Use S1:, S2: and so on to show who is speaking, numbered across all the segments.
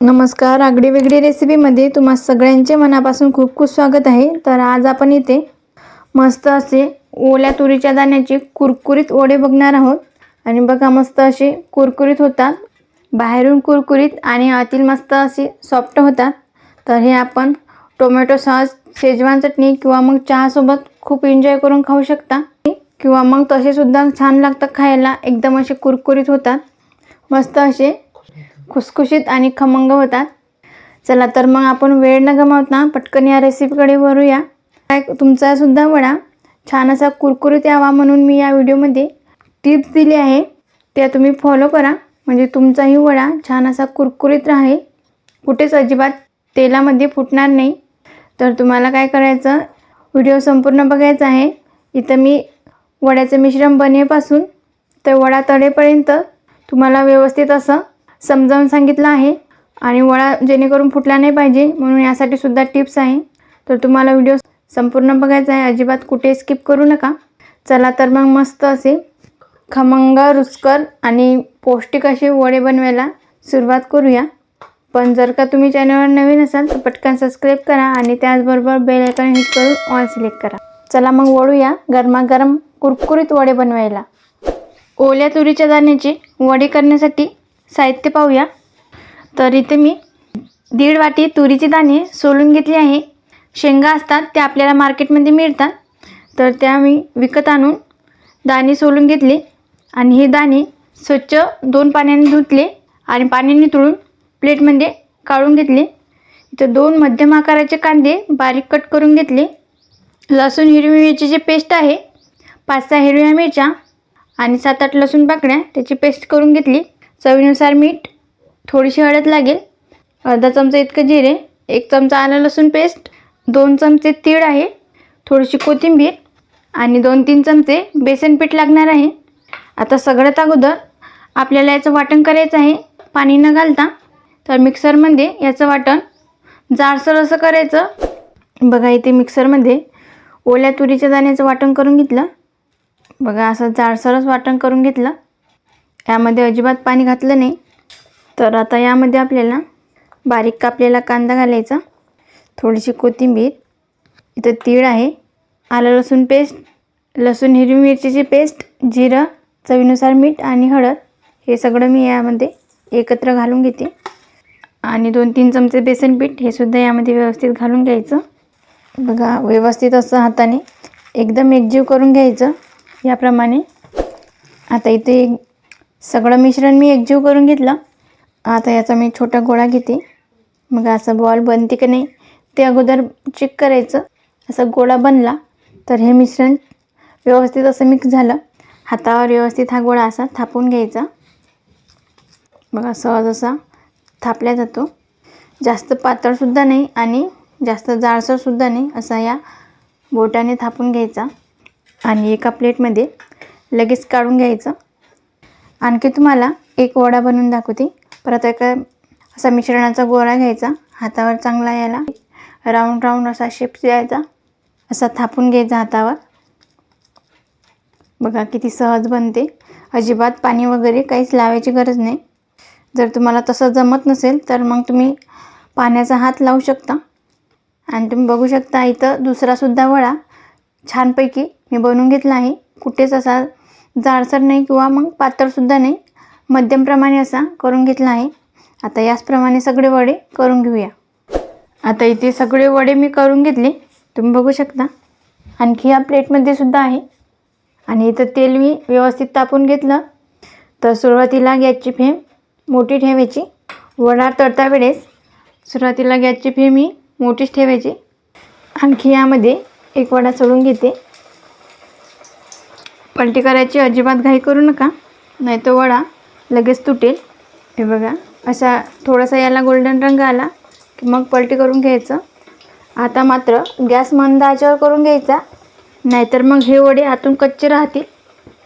S1: नमस्कार आगडी वेगळी रेसिपीमध्ये तुम्हा सगळ्यांचे मनापासून खूप खूप स्वागत आहे. तर आज आपण इथे मस्त असे ओल्या तुरीच्या दाण्याचे कुरकुरीत ओढे बघणार आहोत. आणि बघा मस्त असे कुरकुरीत होतात. बाहेरून कुरकुरीत आणि आतील मस्त असे सॉफ्ट होतात. तर हे आपण टोमॅटो सॉस शेजवान चटणी किंवा मग चहासोबत खूप एन्जॉय करून खाऊ शकता. किंवा मग तसेसुद्धा छान लागतात खायला. एकदम असे कुरकुरीत होतात. मस्त असे खुसखुशीत आणि खमंग होतात. चला तर मग आपण वेळ न गमावता पटकन या रेसिपीकडे वरूया काय वडा. छान असा कुरकुरीत यावा म्हणून मी या व्हिडिओमध्ये टिप्स दिली आहे. त्या तुम्ही फॉलो करा. म्हणजे तुमचाही वडा छान असा कुरकुरीत राहील. कुठेच अजिबात तेलामध्ये फुटणार नाही. तर तुम्हाला काय करायचं व्हिडिओ संपूर्ण बघायचा आहे. इथं मी वड्याचं मिश्रण बनेपासून तर वडा तळेपर्यंत तुम्हाला व्यवस्थित असं समजावून सांगितलं आहे आणि वडा जेणेकरून फुटला नाही पाहिजे म्हणून यासाठी सुद्धा टिप्स आहे. तर तुम्हाला व्हिडिओ संपूर्ण बघायचा आहे अजिबात कुठे स्किप करू नका. चला तर मग मस्त असे खमंग रुचकर आणि पौष्टिक असे वडे बनवायला सुरुवात करूया. पण जर का तुम्ही चॅनलवर नवीन असाल तर पटकन सबस्क्राईब करा आणि त्याचबरोबर बेल आयकॉन हिट करून ऑल सिलेक्ट करा. चला मग वळूया गरमागरम कुरकुरीत वडे बनवायला. ओल्या तुरीच्या दाण्याचे वडे करण्यासाठी साहित्य पाहूया. तर इथे मी दीड वाटी तुरीचे दाणे सोलून घेतले आहे. शेंगा असतात त्या आपल्याला मार्केटमध्ये मिळतात. तर त्या मी विकत आणून दाणे सोलून घेतले आणि हे दाणे स्वच्छ दोन पाण्याने धुतले आणि पाण्याने तुळून प्लेटमध्ये काढून घेतले. इथं दोन मध्यम आकाराचे कांदे बारीक कट करून घेतले. लसूण हिरवी मिरचीची पेस्ट आहे. पाच सहा हिरव्या मिरच्या आणि सात आठ लसूण पाकळ्या त्याची पेस्ट करून घेतली. चवीनुसार मीठ थोडीशी हळद लागेल अर्धा चमचा इतकं जिरे एक चमचा आलं लसूण पेस्ट दोन चमचे तीळ आहे थोडीशी कोथिंबीर आणि दोन तीन चमचे बेसन पीठ लागणार आहे. आता सगळ्यात अगोदर आपल्याला याचं वाटण करायचं आहे. पाणी न घालता तर मिक्सरमध्ये याचं वाटण जाडसर असं करायचं. बघा इथे मिक्सरमध्ये ओल्या तुरीच्या दाण्याचं वाटण करून घेतलं. बघा असं जाडसरच वाटण करून घेतलं. यामध्ये अजिबात पाणी घातलं नाही. तर आता यामध्ये आपल्याला बारीक कापलेला कांदा घालायचा. थोडीशी कोथिंबीर इथं तीळ आहे. आलं लसूण पेस्ट लसूण हिरवी मिरचीची पेस्ट जिरं चवीनुसार मीठ आणि हळद हे सगळं मी यामध्ये एकत्र घालून घेते. आणि दोन तीन चमचे बेसन पीठ हे सुद्धा यामध्ये व्यवस्थित घालून घ्यायचं. बघा व्यवस्थित असं हाताने एकदम एकजीव करून घ्यायचं. याप्रमाणे आता इथे सगळं मिश्रण मी एकजीव करून घेतलं. आता याचा मी छोटा गोळा घेते. मग असं बॉल बनते की नाही ते अगोदर चेक करायचं. असं गोळा बनला तर हे मिश्रण व्यवस्थित असं मिक्स झालं. हातावर व्यवस्थित हा गोळा असा थापून घ्यायचा. बघा सहज असा थापला जातो. जास्त पातळसुद्धा नाही आणि जास्त जाडसरसुद्धा नाही असा या बोटाने थापून घ्यायचा. आणि एका प्लेटमध्ये लगेच काढून घ्यायचं. आणखी तुम्हाला एक वडा बनवून दाखवते. परत एका असा मिश्रणाचा गोळा घ्यायचा. हातावर चांगला यायला. राऊंड राऊंड असा शेप द्यायचा. असा थापून घ्यायचा हातावर. बघा किती सहज बनते. अजिबात पाणी वगैरे काहीच लावायची गरज नाही. जर तुम्हाला तसं जमत नसेल तर मग तुम्ही पाण्याचा हात लावू शकता. आणि तुम्ही बघू शकता इथं दुसरासुद्धा वडा छानपैकी मी बनवून घेतला आहे. कुठेच असा जाडसर नाही किंवा मग पातळसुद्धा नाही. मध्यमप्रमाणे असा करून घेतला आहे. आता याचप्रमाणे सगळे वडे करून घेऊया. आता इथे सगळे वडे मी करून घेतले. तुम्ही बघू शकता. आणखी या प्लेटमध्ये सुद्धा आहे. आणि इथं तेल मी व्यवस्थित तापून घेतलं. तर सुरुवातीला गॅसची फ्लेम मोठी ठेवायची. वडा तळता वेळेस सुरुवातीला गॅसची फ्लेम ही मोठीच ठेवायची. आणखी यामध्ये एक वडा सोडून घेते. पलटी करायची अजिबात घाई करू नका. नाही तो वडा लगेच तुटेल. हे बघा असा थोडासा याला गोल्डन रंग आला की मग पलटी करून घ्यायचं. आता मात्र गॅस मंद करून घ्यायचा. नाहीतर मग हे वडे आतून कच्चे राहतील.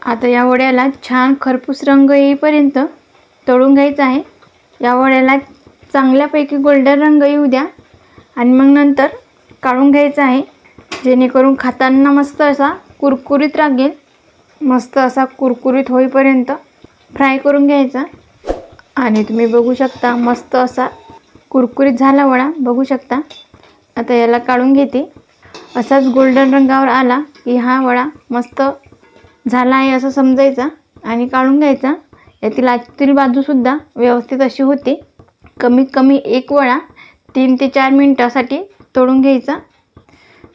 S1: आता या वड्याला छान खरपूस रंग येईपर्यंत तळून घ्यायचं आहे. या वड्याला चांगल्यापैकी गोल्डन रंग येऊ द्या. आणि मग नंतर काढून घ्यायचं आहे. जेणेकरून खाताना मस्त असा कुरकुरीत लागेल मस्त असा कुरकुरीत होईपर्यंत फ्राय करून घ्यायचा. आणि तुम्ही बघू शकता मस्त असा कुरकुरीत झाला वडा. बघू शकता. आता याला काढून घेते. असाच गोल्डन रंगावर आला की हा वडा मस्त झाला आहे असं समजायचा आणि काढून घ्यायचा. यातील आतील बाजूसुद्धा व्यवस्थित अशी होते. कमीत कमी एक वडा तीन ते चार मिनटासाठी तोडून घ्यायचा.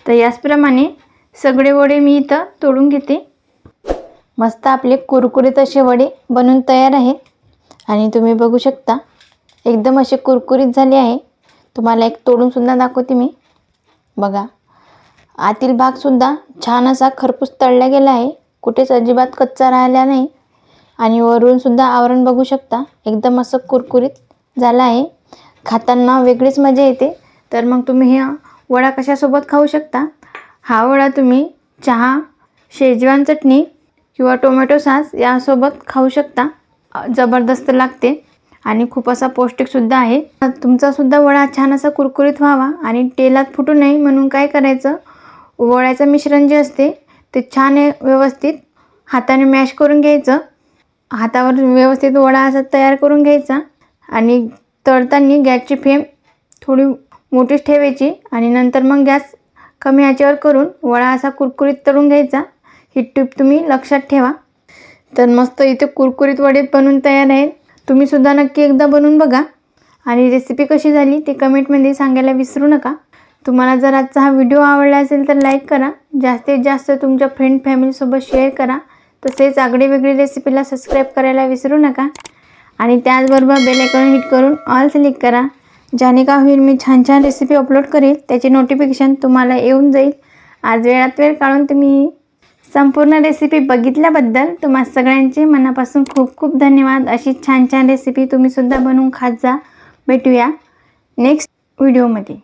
S1: तर याचप्रमाणे सगळे वडे मी इथं तोडून घेते. मस्त आपले कुरकुरीत असे वडे बनून तयार आहेत आणि तुम्ही बघू शकता एकदम असे कुरकुरीत झाले आहे. तुम्हाला एक तोडूनसुद्धा दाखवते मी. बघा आतील भागसुद्धा छान असा खरपूस तळला गेला आहे. कुठेच अजिबात कच्चा राहिला नाही. आणि वरूनसुद्धा आवरण बघू शकता एकदम असं कुरकुरीत झालं आहे. खाताना वेगळीच मजा येते. तर मग तुम्ही हा वडा कशासोबत खाऊ शकता? हा वडा तुम्ही चहा शेजवान चटणी किंवा टोमॅटो सॉस यासोबत खाऊ शकता. जबरदस्त लागते. आणि खूप असा पौष्टिकसुद्धा आहे. तुमचासुद्धा वडा छान असा कुरकुरीत व्हावा आणि तेलात फुटू नये म्हणून काय करायचं? वड्याचं मिश्रण जे असते ते छान आहे व्यवस्थित हाताने मॅश करून घ्यायचं. हातावर व्यवस्थित वडा असा तयार करून घ्यायचा आणि तळताना गॅसची फ्लेम थोडी मोठीच ठेवायची आणि नंतर मग गॅस कमी ह्याच्यावर करून वडा असा कुरकुरीत तळून घ्यायचा. ही टिप तुम्ही लक्षात ठेवा. तर मस्त इथे कुरकुरीत वडे बनून तयार आहेत. तुम्हीसुद्धा नक्की एकदा बनवून बघा. आणि रेसिपी कशी झाली ते कमेंटमध्ये सांगायला विसरू नका. तुम्हाला जर आजचा हा व्हिडिओ आवडला असेल तर लाईक करा. जास्तीत जास्त तुमच्या फ्रेंड फॅमिलीसोबत शेअर करा. तसेच आगळी वेगळी रेसिपीला सबस्क्राईब करायला विसरू नका. आणि त्याचबरोबर बेल हिट करून ऑल सिलेक्ट करा. ज्याने का होईल मी छान छान रेसिपी अपलोड करेल त्याचे नोटिफिकेशन तुम्हाला येऊन जाईल. आज वेळात वेळ काढून तुम्ही संपूर्ण रेसिपी बघितल्याबद्दल तुम्हा सगळ्यांचे मनापासून खूप खूप धन्यवाद. अशी छान छान रेसिपी तुम्हीसुद्धा बनवून खात जा. भेटूया नेक्स्ट व्हिडिओमध्ये